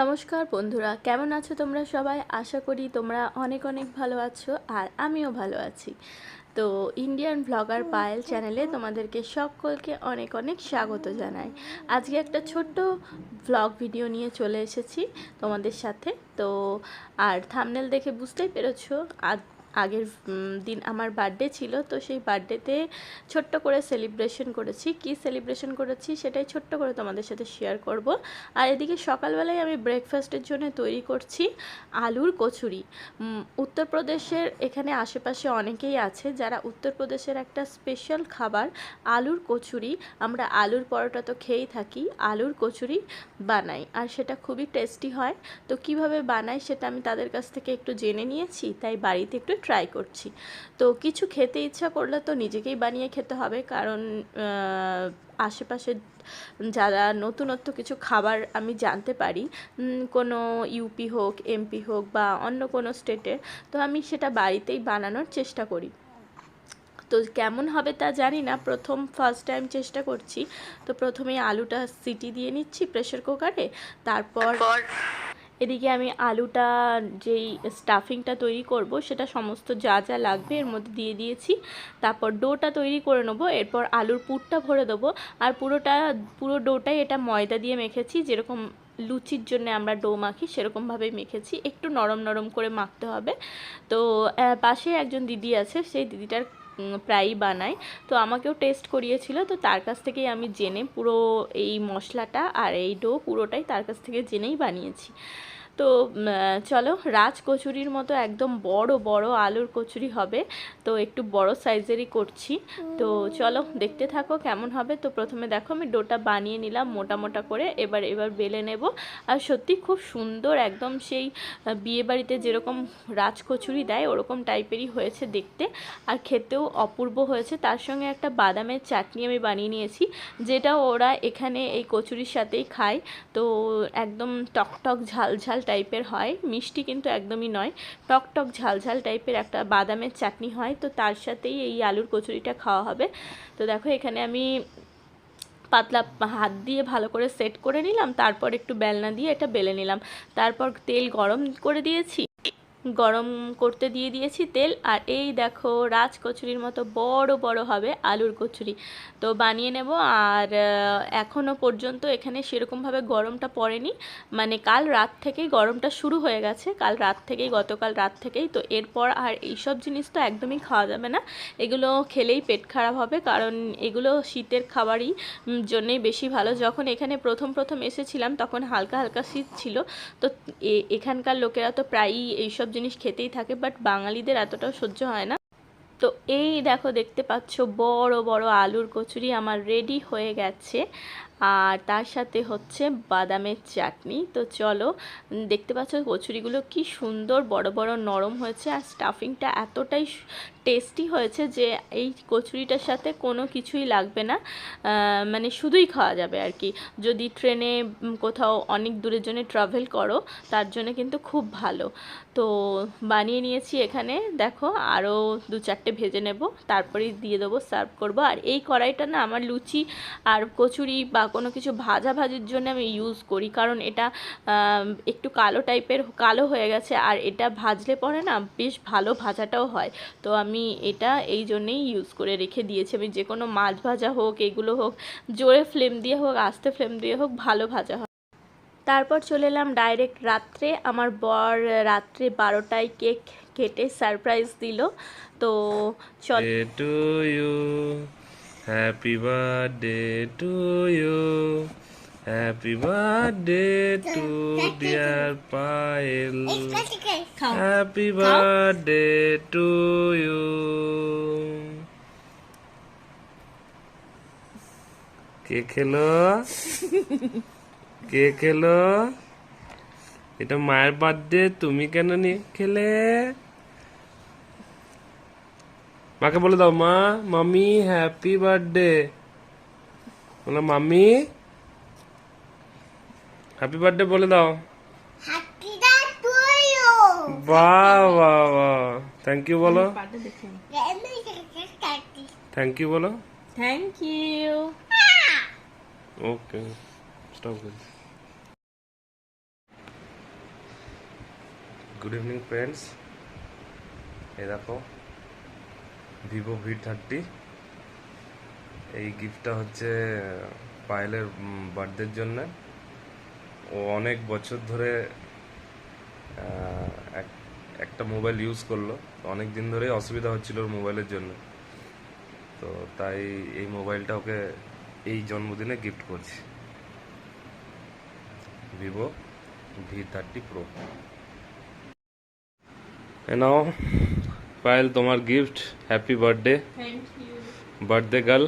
নমস্কার বন্ধুরা, কেমন আছো তোমরা সবাই? আশা করি তোমরা অনেক অনেক ভালো আছো আর আমিও ভালো আছি। তো ইন্ডিয়ান ব্লগার পায়েল চ্যানেলে তোমাদেরকে সকলকে অনেক অনেক স্বাগত জানাই। আজকে একটা ছোট্ট ব্লগ ভিডিও নিয়ে চলে এসেছি তোমাদের সাথে। তো আর থামনেল দেখে বুঝতেই পেরেছ আগের দিন আমার বার্থডে ছিল, তো সেই বার্থডেতে ছোট্ট করে সেলিব্রেশন করেছি। কি সেলিব্রেশন করেছি? সেটাই ছোট্ট করে তোমাদের সাথে শেয়ার করব। আর এদিকে সকালবেলায় আমি ব্রেকফাস্টের জন্য তৈরি করছি আলুর কচুরি। উত্তরপ্রদেশের এখানে আশেপাশে অনেকেই আছে যারা উত্তরপ্রদেশের একটা স্পেশাল খাবার আলুর কচুরি। আমরা আলুর পরোটা তো খেয়েই থাকি, আলুর কচুরি বানাই আর সেটা খুবই টেস্টি হয়। তো কীভাবে বানাই সেটা আমি তাদের কাছ থেকে একটু জেনে নিয়েছি, তাই বাড়িতে একটু ট্রাই করছি। তো কিছু খেতে ইচ্ছা করলে তো নিজেকেই বানিয়ে খেতে হবে, কারণ আশেপাশে যারা নতুনত্ব কিছু খাবার আমি জানতে পারি কোনো ইউপি হোক এমপি হোক বা অন্য কোনো স্টেটের তো আমি সেটা বাড়িতেই বানানোর চেষ্টা করি। তো কেমন হবে তা জানি না, প্রথম ফার্স্ট টাইম চেষ্টা করছি। তো প্রথমে আলুটা সিটি দিয়ে নিচ্ছি প্রেশার কুকারে তারপর এদিকে আমি আলুটা যেই স্টাফিংটা তৈরি করব, সেটা সমস্ত যা যা লাগবে এর মধ্যে দিয়ে দিয়েছি। তারপর ডোটা তৈরি করে নেব, এরপর আলুর পুরটা ভরে দেবো। আর পুরোটা, পুরো ডোটাই এটা ময়দা দিয়ে মেখেছি, যেরকম লুচির জন্য আমরা ডো মাখি, সেরকমভাবেই মেখেছি। একটু নরম নরম করে মাখতে হবে। তো পাশে একজন দিদি আছে, সেই দিদিটার প্রায়ই বানায়। তো আমাকেও টেস্ট করিয়েছিল, তো তার কাছ থেকেই আমি জেনে পুরো এই মশলাটা আর এই ডো পুরোটাই তার কাছ থেকে জেনেই বানিয়েছি। তো চলো রাজ কচুরির মতো একদম বড় বড় আলুর কচুরি হবে। তো একটু বড় সাইজেরই করছি। তো চলো দেখতে থাকো কেমন হবে। তো প্রথমে দেখো আমি ডোটা বানিয়ে নিলাম মোটা মোটা করে। এবার এবার বেলে নেব। আর সত্যি খুব সুন্দর একদম সেই বিয়েবাড়িতে যেরকম রাজ কচুরি দেয়, ওরকম টাইপেরই হয়েছে দেখতে। আর খেতেও অপূর্ব হয়েছে। তার সঙ্গে একটা বাদামের চাটনি আমি বানিয়ে নিয়েছি, যেটা ওরা এখানে এই কচুরির সাথেই খায়। তো একদম টক টক ঝাল ঝাল টাইপের হয়, মিষ্টি কিন্তু একদমই নয়। টক টক ঝাল ঝাল টাইপের একটা বাদামের চাটনি হয়, তো তার সাথেই এই আলুর কচুরিটা খাওয়া হবে। তো দেখো এখানে আমি পাতলা হাত দিয়ে ভালো করে সেট করে নিলাম, তারপর একটু বেলনা দিয়ে এটা বেলে নিলাম। তারপর তেল গরম করে দিয়েছি গরম করতে দিয়ে দিয়েছি তেল। আর এই দেখো রাজ কচুরির মতো বড় বড় হবে আলুর কচুরি। তো বানিয়ে নেব। আর আহ, এখনও পর্যন্ত এখানে সেরকমভাবে গরমটা পড়েনি। মানে কাল রাত থেকেই গরমটা শুরু হয়ে গেছে। কাল রাত থেকেই গতকাল রাত থেকেই। তো এরপর আর এইসব জিনিস তো একদমই খাওয়া যাবে না। এগুলো খেলেই পেট খারাপ হবে। কারণ এগুলো শীতের খাবারই জন্যেই বেশি ভালো। যখন এখানে প্রথম প্রথম এসেছিলাম তখন হালকা হালকা শীত ছিল। তো এখানকার লোকেরা তো প্রায়ই এইসব জিনিস খেতেই থাকে বাট বাঙালিদের এতটাও সহ্য হয় না। তো এই দেখো দেখতে পাচ্ছ বড় বড় আলুর কচুরি আমার রেডি হয়ে গেছে। আর তার সাথে হচ্ছে বাদামের চাটনি। তো চলো দেখতে পাচ্ছ কচুরিগুলো কি সুন্দর, বড় বড় নরম হয়েছে আর স্টাফিংটা এতটাই টেস্টি হয়েছে যে এই কচুরিটার সাথে কোনো কিছুই লাগবে না। মানে শুধুই খাওয়া যাবে আর কি। যদি ট্রেনে কোথাও অনেক দূরের জন্য ট্রাভেল করো, তার জন্য কিন্তু খুব ভালো। তো বানিয়ে নিয়েছি এখানে। দেখো আরও দু চারটে ভেজে নেব, তারপরেই দিয়ে দেবো সার্ভ করব। আর এই কড়াইটা না আমার লুচি আর কচুরি বা কোনো কিছু ভাজা ভাজির জন্য আমি ইউজ করি। কারণ এটা একটু কালো টাইপের কালো হয়ে গেছে আর এটা ভাজলে পরে না বেশ ভালো ভাজাটাও হয়। তো আমি এটা এই জন্যেই ইউজ করে রেখে দিয়েছি। আমি যে কোনো মাছ ভাজা হোক, এগুলো হোক, জোরে ফ্লেম দিয়ে হোক, আস্তে ফ্লেম দিয়ে হোক, ভালো ভাজা হয়। তারপর চলে এলাম ডাইরেক্ট রাত্রে। আমার বর রাত্রে বারোটায় কেক কেটে সারপ্রাইজ দিল। তো চল Happy birthday to you. Happy birthday to dear Payal. Happy birthday to you. কে খেলো কে খেলো এটা মায়ের বার্থডে তুমি কেন নিয়ে খেলে মাকে বলে দাও মা মামি হ্যাপি বার্থডে বলো মামি হ্যাপি বার্থডে বলে দাও। বাহ বাহ বাহ। থ্যাংক ইউ বলো। থ্যাংক ইউ বলো। Thank you okay stop good evening friends এ দেখো ভিভো ভি থার্টি এই গিফটটা হচ্ছে পায়েলের বার্থডের জন্য। ও অনেক বছর ধরে এক- একটা মোবাইল ইউজ করল। অনেক দিন ধরেই অসুবিধা হচ্ছিল ওর মোবাইলের জন্য। তো তাই এই মোবাইলটা ওকে এই জন্মদিনে গিফট করছি। ভিভো ভি থার্টি প্রো নাও পায়েল তোমার gift happy birthday. Birthday girl.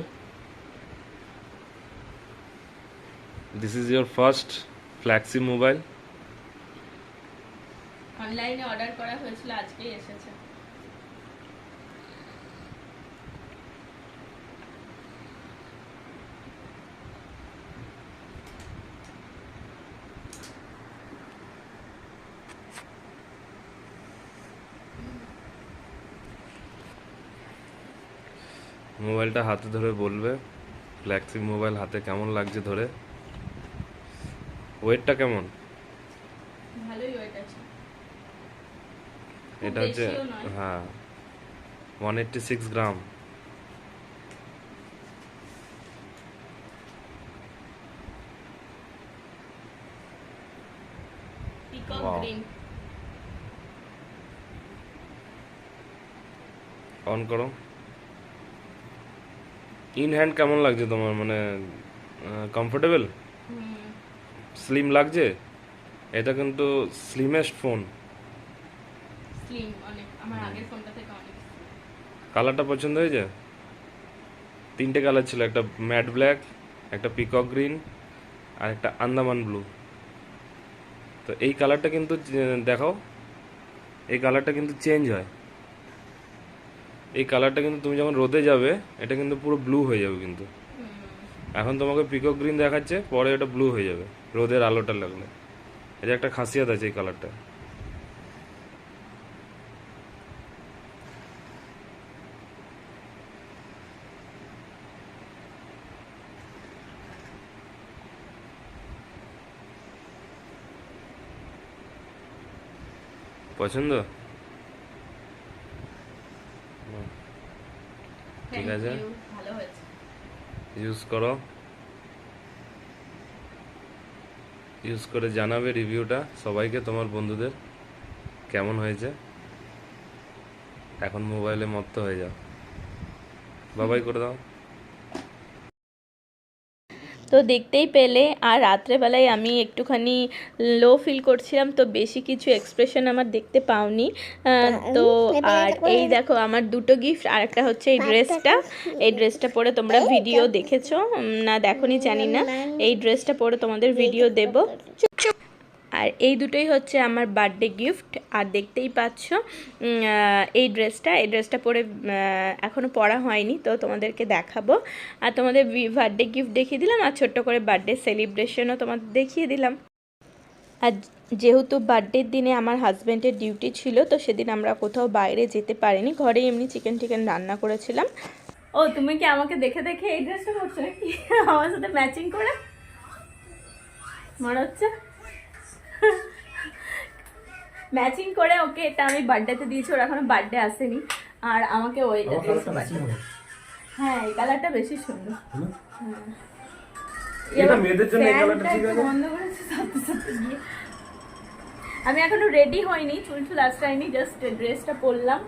This is your first flexi mobile অনলাইনে অর্ডার করা হয়েছিল আজকেই এসেছে। মোবাইলটা হাতে ধরে বলবে ফ্ল্যাক্সি মোবাইল হাতে কেমন লাগছে ধরে? ওয়েটটা কেমন? ভালোই ওয়েট আছে। এটা হচ্ছে হ্যাঁ one eighty six gram on করো। ইন হ্যান্ড কেমন লাগছে তোমার? মানে কমফোর্টেবল স্লিম লাগছে? এটা কিন্তু স্লিমেস্ট ফোন স্লিম অনেক। আমার আগের ফোনটা থেকে অনেক কালারটা পছন্দ হয়েছে? তিনটে কালার ছিল একটা ম্যাট ব্ল্যাক একটা পিকক গ্রিন আর একটা আন্দামান ব্লু তো এই কালারটা কিন্তু দেখাও। এই কালারটা কিন্তু চেঞ্জ হয়। এই কালারটা কিন্তু তুমি যখন রোদে যাবে এটা কিন্তু পুরো ব্লু হয়ে যাবে কিন্তু। এখন তোমাকে পিকক গ্রিন দেখাচ্ছে পরে এটা ব্লু হয়ে যাবে রোদের আলোটা লাগলে। এটা একটা খাসিয়াত আছে এই কালারটা পছন্দ? ঠিক আছে। ভালো হয়েছে। ইউজ করো। ইউজ করে জানাবে রিভিউটা সবাইকে তোমার বন্ধুদের। কেমন হয়েছে? এখন মোবাইলে মত্ত হয়ে যাও। বাবাই করে দাও। তো দেখতেই পেলে। আর রাত্রেবেলায় আমি একটুখানি লো ফিল করছিলাম তো বেশি কিছু এক্সপ্রেশন আমার দেখতে পাওনি। তো আর এই দেখো আমার দুটো গিফট আর একটা হচ্ছে এই ড্রেসটা এই ড্রেসটা পরে তোমরা ভিডিও দেখেছ। না দেখোনি জানি না। এই ড্রেসটা পরে তোমাদের ভিডিও দেব। আর এই দুটোই হচ্ছে আমার বার্থডে গিফট আর দেখতেই পাচ্ছ এই ড্রেসটা এই ড্রেসটা পরে এখনও পরা হয়নি, তো তোমাদেরকে দেখাবো। আর তোমাদের বার্থডে গিফট দেখিয়ে দিলাম, আর ছোট্ট করে বার্থডে সেলিব্রেশনও তোমাদের দেখিয়ে দিলাম। আর যেহেতু বার্থডের দিনে আমার হাজব্যান্ডের ডিউটি ছিল, তো সেদিন আমরা কোথাও বাইরে যেতে পারিনি ঘরে এমনি চিকেন টিকেন রান্না করেছিলাম। ও, তুমি কি আমাকে দেখে দেখে এই ড্রেসটা করছ নাকি? আমার সাথে ম্যাচিং করে? মনে হচ্ছে? ম্যাচিং করে ওকে এটা আমি বার্থডেতে দিয়েছি ওর এখনও বার্থডে আসেনি। আর আমাকে ওইটা দিয়েছে হ্যাঁ এই কালারটা বেশি সুন্দর। হ্যাঁ। এটা। আমি এখনও রেডি হইনি চুল চুল আশ্রাইনি জাস্ট ড্রেসটা পরলাম।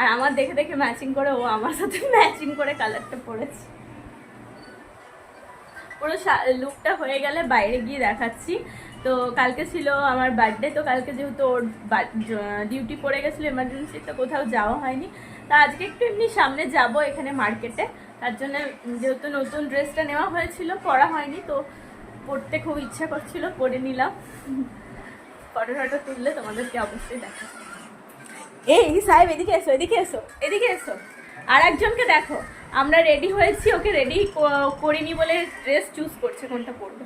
আর আমার দেখে দেখে ম্যাচিং করে ও আমার সাথে ম্যাচিং করে কালারটা পরেছে। পুরো লুকটা হয়ে গেলে বাইরে গিয়ে দেখাচ্ছি। তো কালকে ছিল আমার বার্থডে তো কালকে যেহেতু ওর ডিউটি পড়ে গেছিল এমার্জেন্সি তো কোথাও যাওয়া হয়নি। তা আজকে একটু এমনি সামনে যাব এখানে মার্কেটে তার জন্য যেহেতু নতুন ড্রেসটা নেওয়া হয়েছিল পরা হয়নি তো পড়তে খুব ইচ্ছা করছিল পরে নিলাম। ফটো টটো তুললে তোমাদেরকে অবশ্যই দেখা এই সাহেব এদিকে এসো এদিকে এসো। এদিকে এসো। আর একজনকে দেখো। আমরা রেডি হয়েছি ওকে রেডি করিনি বলে ড্রেস চুজ করছে কোনটা পরবে।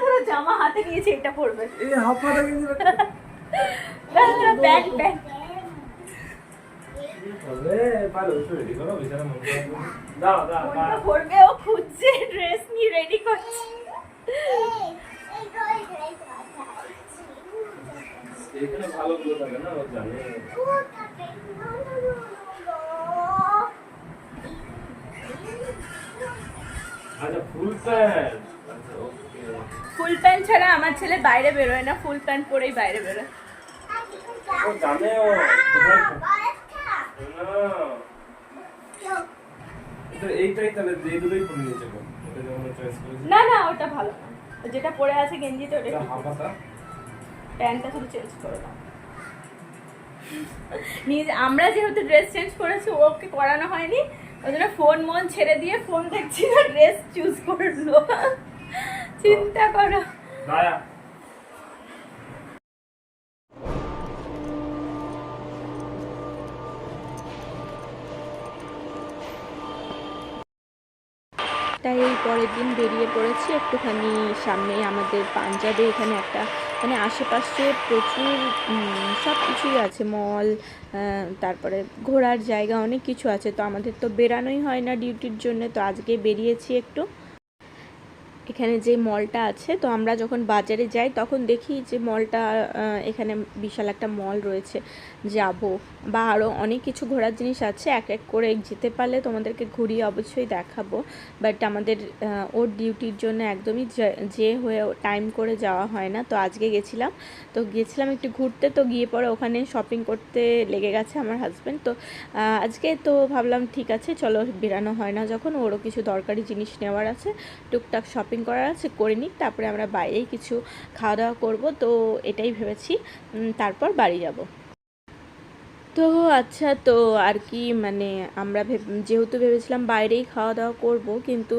পুরো জামা হাতে নিয়েছে এটা পরবে। প্যান্ট প্যান্ট কোনটা পরবে ও খুঁজছে ড্রেস নিয়ে রেডি করছে। এখানে ভালো গুলো থাকে না জানে। আচ্ছা ফুল প্যান্ট। ফুল প্যান্ট ছাড়া আমার ছেলে বাইরে বেরোয় না ফুল প্যান্ট পরেই বাইরে বেরোয়। ও জানে ও। কোথায় না না না ওটা ভালো না। যেটা পরে আছে গেঞ্জিতে ওটা এটা প্যান্টটা শুধু চেঞ্জ করে দাও। নিজে আমরা যেহেতু ড্রেস চেঞ্জ করেছি ওকে করানো হয়নি ওই জন্য ফোন মন ছেড়ে দিয়ে ফোন দেখছি না ড্রেস চুজ করল। চিন্তা করো। তাই এই পরের দিন বেরিয়ে পড়েছি একটুখানি সামনে আমাদের পাঞ্জাবে এখানে একটা মানে আশেপাশে প্রচুর সব কিছুই আছে মল তারপরে ঘোরার জায়গা অনেক কিছু আছে। তো আমাদের তো বেরানোই হয় না ডিউটির জন্য তো আজকে বেরিয়েছি একটু। এখানে যে মলটা আছে, তো আমরা যখন বাজারে যাই তখন দেখি যে মলটা এখানে বিশাল একটা মল রয়েছে। যাব। বা আরও অনেক কিছু ঘোরার জিনিস আছে, এক এক করে যেতে পারলে তোমাদেরকে ঘুরিয়ে অবশ্যই দেখাবো। বাট আমাদের ওর ডিউটির জন্য একদমই যে- হয়ে টাইম করে যাওয়া হয় না। তো আজকে গেছিলাম। তো গিয়েছিলাম একটু ঘুরতে। তো গিয়ে পরে ওখানে শপিং করতে লেগে গেছে আমার হাজব্যান্ড তো আজকে তো ভাবলাম ঠিক আছে, চলো বেরানো হয় না যখন। ওরও কিছু দরকারি জিনিস নেওয়ার আছে। টুকটাক শপিং করার আছে, করে নিক। তারপরে আমরা বাইরেই কিছু খাওয়া দাওয়া করব। তো এটাই ভেবেছি। তারপর বাড়ি যাব। তো আচ্ছা তো আর কি মানে আমরা যেহেতু ভেবেছিলাম বাইরেই খাওয়া দাওয়া করব, কিন্তু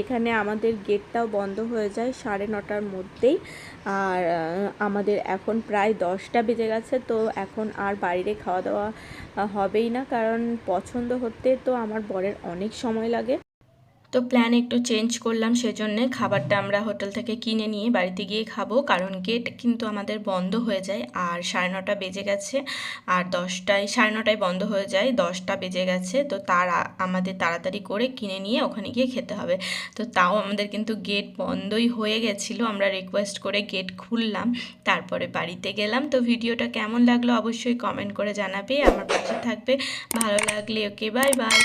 এখানে আমাদের গেটটাও বন্ধ হয়ে যায় সাড়ে নটার মধ্যেই। আর আমাদের এখন প্রায় দশটা বেজে গেছে, তো এখন আর বাইরে খাওয়া দাওয়া হবেই না। কারণ পছন্দ হতে তো আমার বরের অনেক সময় লাগে। তো প্ল্যান একটু চেঞ্জ করলাম সেজন্য খাবারটা আমরা হোটেল থেকে কিনে নিয়ে বাড়িতে গিয়ে খাব। কারণ গেট কিন্তু আমাদের বন্ধ হয়ে যায়। আর সাড়ে নটা বেজে গেছে। আর দশটায়, সাড়ে নটায় বন্ধ হয়ে যায়। দশটা বেজে গেছে। তো তারা, আমাদের তাড়াতাড়ি করে কিনে নিয়ে ওখানে গিয়ে খেতে হবে। তো তাও আমাদের কিন্তু গেট বন্ধই হয়ে গেছিল। আমরা রিকোয়েস্ট করে গেট খুললাম। তারপরে বাড়িতে গেলাম। তো ভিডিওটা কেমন লাগল অবশ্যই কমেন্ট করে জানাবে। আমার পাশে থাকবে। ভালো লাগলে ওকে বাই বাই